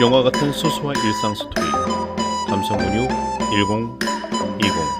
영화 같은 소소한 일상 스토리 감성은유 1020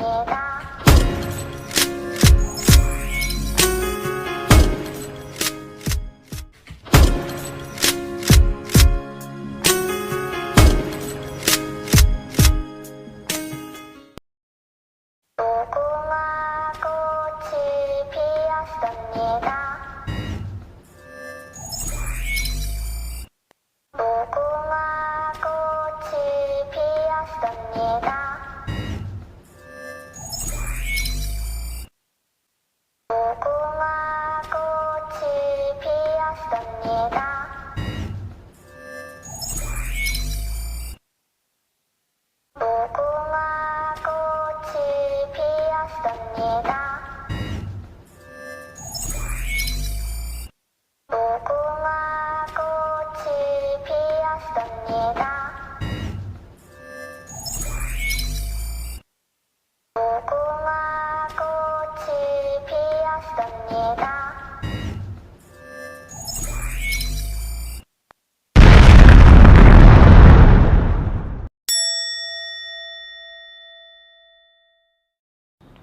ね。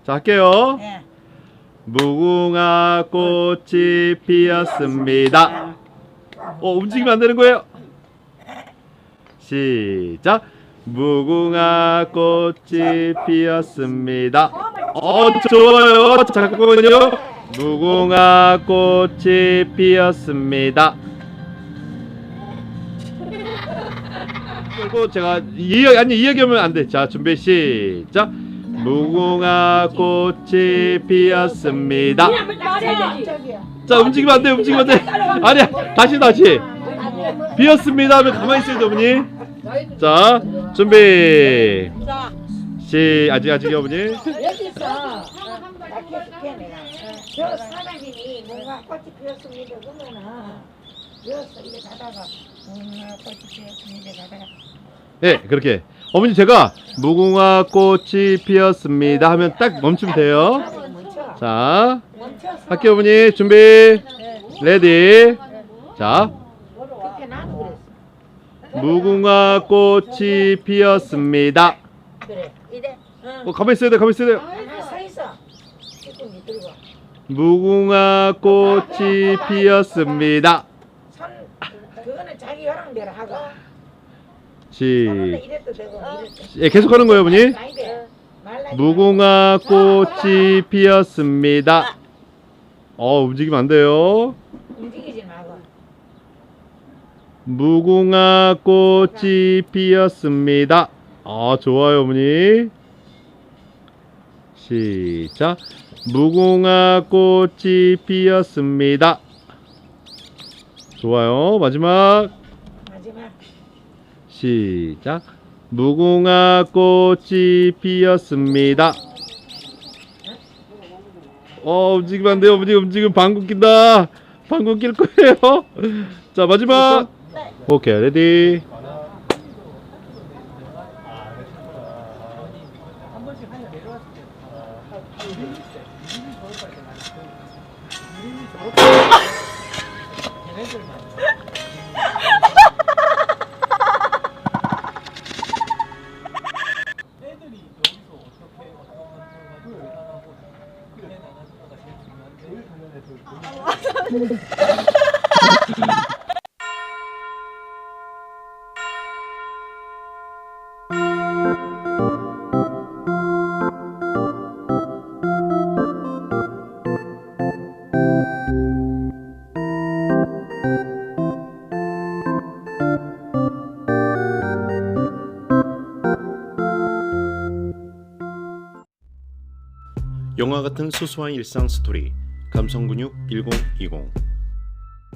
자, 할게요. 예. 무궁화 꽃이 피었습니다. 어, 움직이면 안 되는 거예요. 시작. 무궁화 꽃이 피었습니다. 어, 좋아요. 잠깐만요. 무궁화 꽃이 피었습니다. 그리고 제가 이 얘기, 아니, 이 얘기하면 안 돼. 자, 준비, 시작. 무궁화 꽃이 피었습니다. 자, 움직이면 안 돼. 움직이면 안 돼. 아니야. 다시 다시. 피었습니다 하면 가만히 있어야 돼, 어머니. 자, 준비. 자, 시 아직 아직 어머니. 여기서 낙해줄게 내가. 저 사장님이 뭔가 꽃이 피었습니다. 그러면은 여기서 이래 가다가 뭔가 꽃이 피었습니다. 가다가 네, 그렇게. 어머니 제가 무궁화 꽃이 피었습니다 하면 딱 멈추면 돼요. 자, 할게요 어머니. 준비. 레디. 자. 무궁화 꽃이 피었습니다. 어, 가만히 있어야 돼. 가만히 있어야 돼. 무궁화 꽃이 피었습니다. 손 그거는 자기 허락대로 하고. 손은 시. 이래도 되고 이래도. 예, 계속 하는 거예요, 어머니. 말라지 무궁화 꽃이 피었습니다. 어, 움직이면 안 돼요. 움직이지 말고. 무궁화 꽃이 피었습니다. 아, 좋아요, 어머니. 시작. 무궁화 꽃이 피었습니다. 좋아요. 마지막. 마지막. 시작. 무궁화 꽃이 피었습니다. 어, 움직이면 안 돼요. 어머니 움직이면 방구 낀다. 방구 낄 거예요. 자, 마지막. 오케이, 레디. 영화 같은 소소한 일상 스토리 감성 근육 1020